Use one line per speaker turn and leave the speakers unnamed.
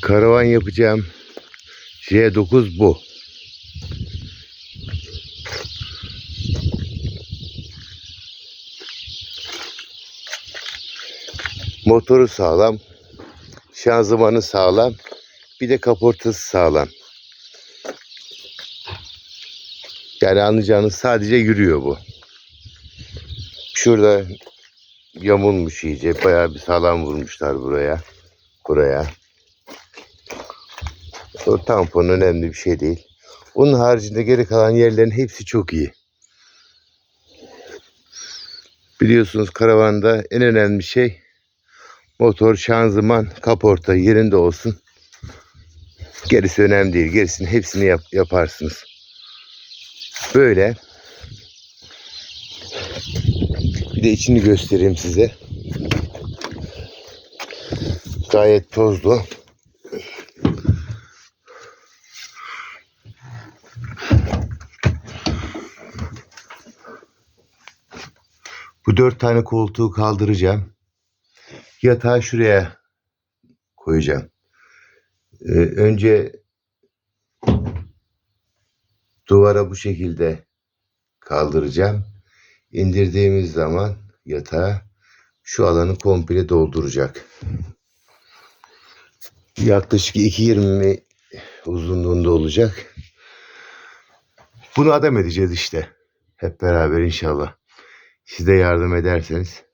Karavan yapacağım. J9 bu. Motoru sağlam. Şanzımanı sağlam. Bir de kaportası sağlam. Yani anlayacağınız sadece yürüyor bu. Şurada yamulmuş iyice. Bayağı bir sağlam vurmuşlar buraya. Buraya. O tampon önemli bir şey değil. Onun haricinde geri kalan yerlerin hepsi çok iyi. Biliyorsunuz karavanda en önemli şey motor, şanzıman, kaporta yerinde olsun. Gerisi önemli değil. Gerisini hepsini yap- yaparsınız. Böyle. Bir de içini göstereyim size. Gayet tozlu. Bu dört tane koltuğu kaldıracağım. Yatağı şuraya koyacağım. Ee, önce duvara bu şekilde kaldıracağım. İndirdiğimiz zaman yatağı şu alanı komple dolduracak. Yaklaşık 2.20 uzunluğunda olacak. Bunu adam edeceğiz işte. Hep beraber inşallah. Siz de yardım ederseniz